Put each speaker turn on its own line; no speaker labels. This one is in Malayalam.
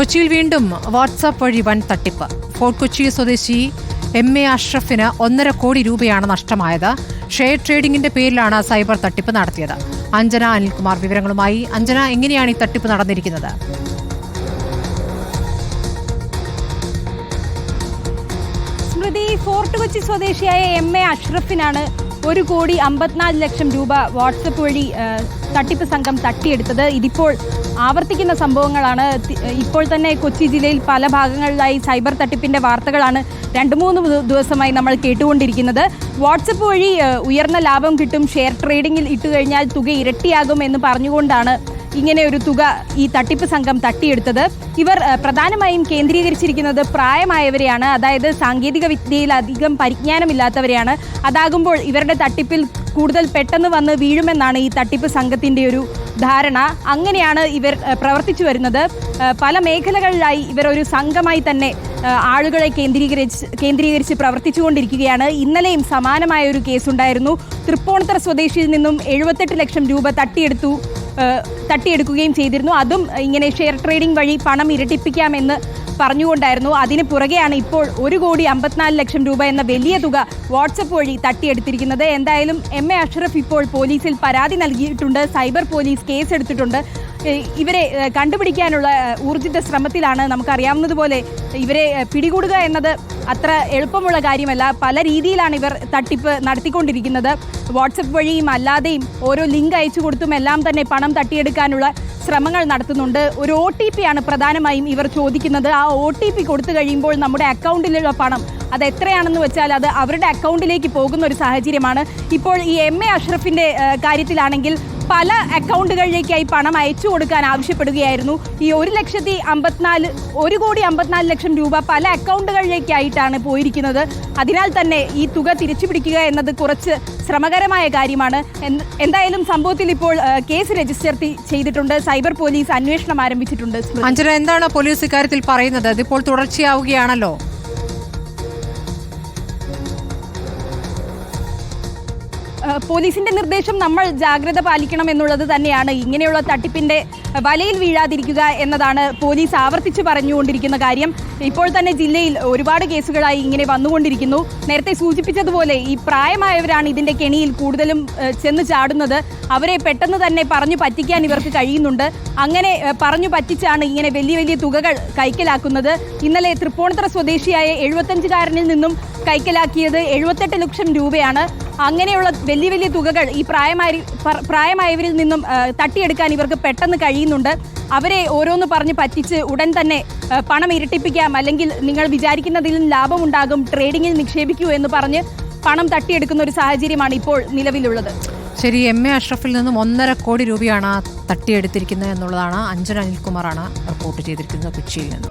കൊച്ചിയിൽ വീണ്ടും വാട്സാപ്പ് വഴി വൻ തട്ടിപ്പ്. ഫോർട്ട് കൊച്ചി സ്വദേശി എം എ അഷ്റഫിന് ഒന്നര കോടി രൂപയാണ് നഷ്ടമായത്. ഷെയർ ട്രേഡിംഗിന്റെ പേരിലാണ് സൈബർ തട്ടിപ്പ് നടത്തിയത്. അഞ്ജന അനിൽകുമാർ വിവരങ്ങളുമായി. അഞ്ജന എങ്ങനെയാണ് ഈ തട്ടിപ്പ് നടന്നിരിക്കുന്നത്?
സ്മൃതി ഫോർട്ട് കൊച്ചി സ്വദേശിയായ എം എ അഷ്റഫിനാണ് ഒരു കോടി അമ്പത്തിനാല് ലക്ഷം രൂപ വാട്സപ്പ് വഴി തട്ടിപ്പ് സംഘം തട്ടിയെടുത്തത്. ഇതിപ്പോൾ ആവർത്തിക്കുന്ന സംഭവങ്ങളാണ്. ഇപ്പോൾ തന്നെ കൊച്ചി ജില്ലയിൽ പല ഭാഗങ്ങളിലായി സൈബർ തട്ടിപ്പിന്റെ വാർത്തകളാണ് രണ്ട് മൂന്ന് ദിവസമായി നമ്മൾ കേട്ടുകൊണ്ടിരിക്കുന്നത്. വാട്സപ്പ് വഴി ഉയർന്ന ലാഭം കിട്ടും ഷെയർ ട്രേഡിംഗിൽ ഇട്ടുകഴിഞ്ഞാൽ തുക ഇരട്ടിയാകും എന്ന് പറഞ്ഞുകൊണ്ടാണ് ഇങ്ങനെ ഒരു തുക ഈ തട്ടിപ്പ് സംഘം തട്ടിയെടുത്തത്. ഇവർ പ്രധാനമായും കേന്ദ്രീകരിച്ചിരിക്കുന്നത് പ്രായമായവരെയാണ്. അതായത് സാങ്കേതിക വിദ്യയിൽ അധികം പരിജ്ഞാനമില്ലാത്തവരെയാണ്. അതാകുമ്പോൾ ഇവരുടെ തട്ടിപ്പിൽ കൂടുതൽ പെട്ടെന്ന് വന്ന് വീഴുമെന്നാണ് ഈ തട്ടിപ്പ് സംഘത്തിന്റെ ഒരു ധാരണ. അങ്ങനെയാണ് ഇവർ പ്രവർത്തിച്ചു വരുന്നത്. പല മേഖലകളിലായി ഇവർ ഒരു സംഘമായി തന്നെ ആളുകളെ കേന്ദ്രീകരിച്ച് കേന്ദ്രീകരിച്ച് പ്രവർത്തിച്ചുകൊണ്ടിരിക്കുകയാണ്. ഇന്നലെയും സമാനമായ ഒരു കേസുണ്ടായിരുന്നു. തൃപ്പൂണിത്തറ സ്വദേശിയിൽ നിന്നും എഴുപത്തെട്ട് ലക്ഷം രൂപ തട്ടിയെടുത്തു. തട്ടിയെടുക്കുകയും ചെയ്തിരുന്നു. അതും ഇങ്ങനെ ഷെയർ ട്രേഡിംഗ് വഴി പണം ഇരട്ടിപ്പിക്കാമെന്ന് പറഞ്ഞുകൊണ്ടായിരുന്നു. അതിന് പുറകെയാണ് ഇപ്പോൾ ഒരു കോടി അമ്പത്തിനാല് ലക്ഷം രൂപ എന്ന വലിയ തുക വാട്സപ്പ് വഴി തട്ടിയെടുത്തിരിക്കുന്നത്. എന്തായാലും എം എ അഷ്റഫ് ഇപ്പോൾ പോലീസിൽ പരാതി നൽകിയിട്ടുണ്ട്. സൈബർ പോലീസ് കേസെടുത്തിട്ടുണ്ട്. ഇവരെ കണ്ടുപിടിക്കാനുള്ള ഊർജിത ശ്രമത്തിലാണ് നമുക്കറിയാവുന്നതുപോലെ ഇവരെ പിടികൂടുക എന്നത് അത്ര എളുപ്പമുള്ള കാര്യമല്ല. പല രീതിയിലാണ് ഇവർ തട്ടിപ്പ് നടത്തിക്കൊണ്ടിരിക്കുന്നത്. വാട്സപ്പ് വഴിയും അല്ലാതെയും ഓരോ ലിങ്ക് അയച്ചു കൊടുത്തും എല്ലാം തന്നെ പണം തട്ടിയെടുക്കാനുള്ള ശ്രമങ്ങൾ നടത്തുന്നുണ്ട്. ഒരു ഒ ടി പി ആണ് പ്രധാനമായും ഇവർ ചോദിക്കുന്നത്. ആ ഒ ടി പി കൊടുത്തു കഴിയുമ്പോൾ നമ്മുടെ അക്കൗണ്ടിലുള്ള പണം അത് എത്രയാണെന്ന് വെച്ചാൽ അത് അവരുടെ അക്കൗണ്ടിലേക്ക് പോകുന്ന ഒരു സാഹചര്യമാണ്. ഇപ്പോൾ ഈ എം എ അഷ്റഫിന്റെ കാര്യത്തിലാണെങ്കിൽ പല അക്കൗണ്ടുകളിലേക്കായി പണം അയച്ചു കൊടുക്കാൻ ആവശ്യപ്പെടുകയായിരുന്നു. ഈ ഒരു ലക്ഷത്തി അമ്പത്തിനാല് ഒരു കോടി അമ്പത്തിനാല് ലക്ഷം രൂപ പല അക്കൗണ്ടുകളിലേക്കായിട്ടാണ് പോയിരിക്കുന്നത്. അതിനാൽ തന്നെ ഈ തുക തിരിച്ചു പിടിക്കുക എന്നത് കുറച്ച് ശ്രമകരമായ കാര്യമാണ്. എന്തായാലും സംഭവത്തിൽ ഇപ്പോൾ കേസ് രജിസ്റ്റർ ചെയ്തിട്ടുണ്ട്. സൈബർ പോലീസ് അന്വേഷണം ആരംഭിച്ചിട്ടുണ്ട്.
അഞ്ചന എന്താണ് പോലീസ് ഇക്കാര്യത്തിൽ പറയുന്നത്? ഇതിപ്പോൾ തുടർച്ചയാവുകയാണല്ലോ.
പോലീസിന്റെ നിർദ്ദേശം നമ്മൾ ജാഗ്രത പാലിക്കണം എന്നുള്ളത് തന്നെയാണ്. ഇങ്ങനെയുള്ള തട്ടിപ്പിന്റെ വലയിൽ വീഴാതിരിക്കുക എന്നതാണ് പോലീസ് ആവർത്തിച്ച് പറഞ്ഞുകൊണ്ടിരിക്കുന്ന കാര്യം. ഇപ്പോൾ തന്നെ ജില്ലയിൽ ഒരുപാട് കേസുകളായി ഇങ്ങനെ വന്നുകൊണ്ടിരിക്കുന്നു. നേരത്തെ സൂചിപ്പിച്ചതുപോലെ ഈ പ്രായമായവരാണ് ഇതിന്റെ കെണിയിൽ കൂടുതലും ചെന്ന് ചാടുന്നത്. അവരെ പെട്ടെന്ന് തന്നെ പറഞ്ഞു പറ്റിക്കാൻ ഇവർക്ക് കഴിയുന്നുണ്ട്. അങ്ങനെ പറഞ്ഞു പറ്റിച്ചാണ് ഇങ്ങനെ വലിയ വലിയ തുകകൾ കൈക്കലാക്കുന്നത്. ഇന്നലെ തൃപ്പൂണിത്തറ സ്വദേശിയായ എഴുപത്തഞ്ചുകാരനിൽ നിന്നും കൈക്കലാക്കിയത് എഴുപത്തെട്ട് ലക്ഷം രൂപയാണ്. അങ്ങനെയുള്ള വലിയ വലിയ തുകകൾ ഈ പ്രായമായ പ്രായമായവരിൽ നിന്നും തട്ടിയെടുക്കാൻ ഇവർക്ക് പെട്ടെന്ന് കഴിയുന്നുണ്ട്. അവരെ ഓരോന്ന് പറഞ്ഞ് പറ്റിച്ച് ഉടൻ തന്നെ പണം ഇരട്ടിപ്പിക്കാം. അല്ലെങ്കിൽ നിങ്ങൾ വിചാരിക്കുന്നതിൽ ലാഭമുണ്ടാകും ട്രേഡിങ്ങിൽ നിക്ഷേപിക്കൂ എന്ന് പറഞ്ഞ് പണം തട്ടിയെടുക്കുന്ന ഒരു സാഹചര്യമാണ് ഇപ്പോൾ നിലവിലുള്ളത്.
ശരി എം എ അഷ്റഫിൽ നിന്നും ഒന്നര കോടി രൂപയാണ് തട്ടിയെടുത്തിരിക്കുന്നത് എന്നുള്ളതാണ്. അഞ്ജന അനിൽകുമാറാണ് റിപ്പോർട്ട് ചെയ്തിരിക്കുന്നത് കൊച്ചിയിൽ നിന്ന്.